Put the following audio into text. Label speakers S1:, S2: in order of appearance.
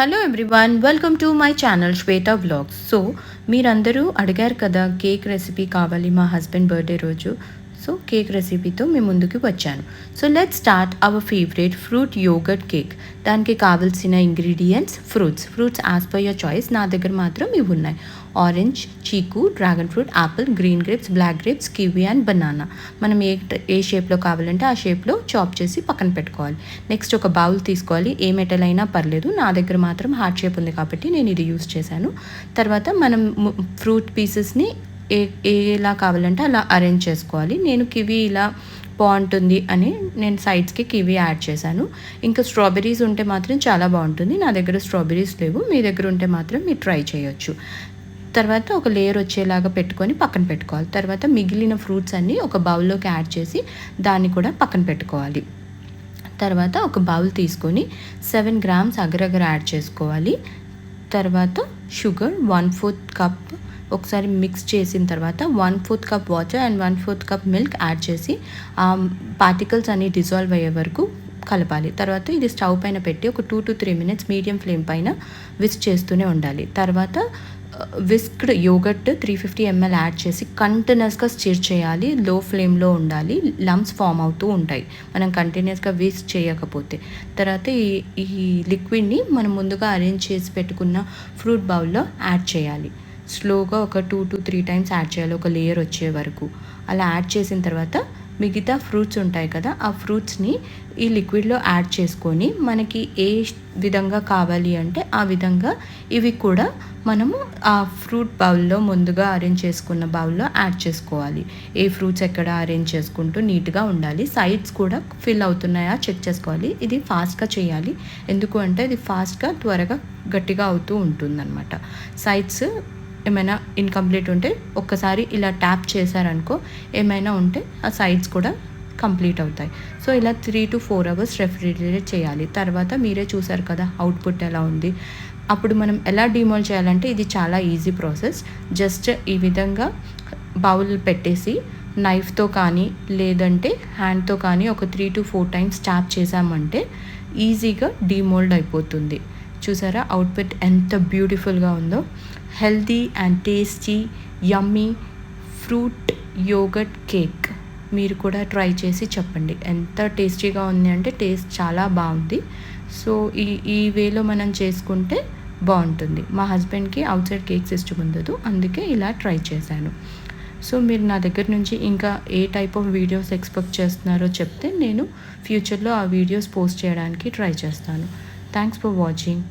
S1: Hello everyone welcome to my channel Shweta blogs so మీరందరూ అడిగారు కదా కేక్ రెసిపీ కావాలి మా హస్బెండ్ బర్త్డే రోజు. సో కేక్ రెసిపీతో మీ ముందుకు వచ్చాను so let start our favourite fruit yogurt cake దానికి కావాల్సిన ingredients fruits fruits as per your choice నా దగ్గర మాత్రం ఇవి ఉన్నాయి orange chikoo dragon fruit apple green grapes black grapes kiwi and banana మనం ఏ ఏ షేప్లో కావాలంటే ఆ షేప్లో చాప్ చేసి పక్కన పెట్టుకోవాలి నెక్స్ట్ ఒక బౌల్ తీసుకోవాలి ఏ మెటల్ అయినా పర్లేదు నా దగ్గర మాత్రం హార్ట్ షేప్ ఉంది కాబట్టి నేను ఇది యూస్ చేశాను తర్వాత మనం ఫ్రూట్ పీసెస్ని ఏ ఎలా కావాలంటే అలా అరేంజ్ చేసుకోవాలి. నేను కివీ ఇలా బాగుంటుంది అని నేను సైడ్స్కి కివీ యాడ్ చేశాను. ఇంకా స్ట్రాబెరీస్ ఉంటే మాత్రం చాలా బాగుంటుంది. నా దగ్గర స్ట్రాబెరీస్ లేవు. మీ దగ్గర ఉంటే మాత్రం మీరు ట్రై చేయొచ్చు. తర్వాత ఒక లేయర్ వచ్చేలాగా పెట్టుకొని పక్కన పెట్టుకోవాలి. తర్వాత మిగిలిన ఫ్రూట్స్ అన్నీ ఒక బౌల్లోకి యాడ్ చేసి దాన్ని కూడా పక్కన పెట్టుకోవాలి. తర్వాత ఒక బౌల్ తీసుకొని సెవెన్ గ్రామ్స్ అగరగర యాడ్ చేసుకోవాలి. తర్వాత షుగర్ వన్ ఫోర్త్ కప్ ఒకసారి మిక్స్ చేసిన తర్వాత one fourth cup water and one fourth cup milk add చేసి పార్టికల్స్ అన్ని డిజాల్వ్ అయ్యే వరకు కలపాలి. తర్వాత ఇది స్టవ్ పైన పెట్టి ఒక two to three minutes medium flame పైన విస్క్ చేస్తూనే ఉండాలి. తర్వాత whisked yogurt three fifty ML add చేసి కంటిన్యూస్గా స్టిర్ చేయాలి. లో ఫ్లేమ్లో ఉండాలి. లమ్స్ ఫామ్ అవుతూ ఉంటాయి. మనం కంటిన్యూస్గా విస్క్ చేయకపోతే. తర్వాత ఈ ఈ లిక్విడ్ని మనం ముందుగా అరేంజ్ చేసి పెట్టుకున్న ఫ్రూట్ బౌల్లో యాడ్ చేయాలి. స్లోగా ఒక two to three times add చేయాలి. ఒక లేయర్ వచ్చే వరకు. అలా యాడ్ చేసిన తర్వాత మిగతా ఫ్రూట్స్ ఉంటాయి కదా ఆ ఫ్రూట్స్ని ఈ లిక్విడ్లో యాడ్ చేసుకొని మనకి ఏ విధంగా కావాలి అంటే ఆ విధంగా ఇవి కూడా మనము ఆ ఫ్రూట్ బౌల్లో ముందుగా అరేంజ్ చేసుకున్న బౌల్లో యాడ్ చేసుకోవాలి. ఏ ఫ్రూట్స్ ఎక్కడ అరేంజ్ చేసుకుంటూ నీట్గా ఉండాలి. సైడ్స్ కూడా ఫిల్ అవుతున్నాయా చెక్ చేసుకోవాలి. ఇది ఫాస్ట్గా చేయాలి. ఎందుకు అంటే ఇది ఫాస్ట్గా త్వరగా గట్టిగా అవుతూ ఉంటుందన్నమాట. సైడ్స్ ఏమైనా ఇన్కంప్లీట్ ఉంటే ఒక్కసారి ఇలా ట్యాప్ చేశారనుకో ఏమైనా ఉంటే ఆ సైడ్స్ కూడా కంప్లీట్ అవుతాయి. సో ఇలా three to four hours refrigerate చేయాలి. తర్వాత మీరే చూసారు కదా అవుట్పుట్ ఎలా ఉంది. అప్పుడు మనం ఎలా డిమోల్ చేయాలంటే ఇది చాలా ఈజీ ప్రాసెస్ జస్ట్ ఈ విధంగా బౌల్ పెట్టేసి నైఫ్తో కానీ లేదంటే హ్యాండ్తో కానీ ఒక three to four times tap చేసామంటే ఈజీగా డిమోల్డ్ అయిపోతుంది. చూసారా అవుట్పుట్ ఎంత బ్యూటిఫుల్గా ఉందో. Healthy and tasty yummy fruit yogurt cake. మీరు కూడా ట్రై చేసి చెప్పండి. ఎంత టేస్టీగా ఉంది అంటే టేస్ట్ చాలా బాగుంది. సో ఈ ఈ వేలో మనం చేసుకుంటే బాగుంటుంది. మా హస్బెండ్కి అవుట్ సైడ్ కేక్స్ ఇష్టం ఉండదు. అందుకే ఇలా ట్రై చేశాను. సో మీరు నా దగ్గర నుంచి ఇంకా ఏ టైప్ ఆఫ్ వీడియోస్ ఎక్స్పెక్ట్ చేస్తున్నారో చెప్తే నేను ఫ్యూచర్లో ఆ వీడియోస్ పోస్ట్ చేయడానికి ట్రై చేస్తాను. Thanks for watching.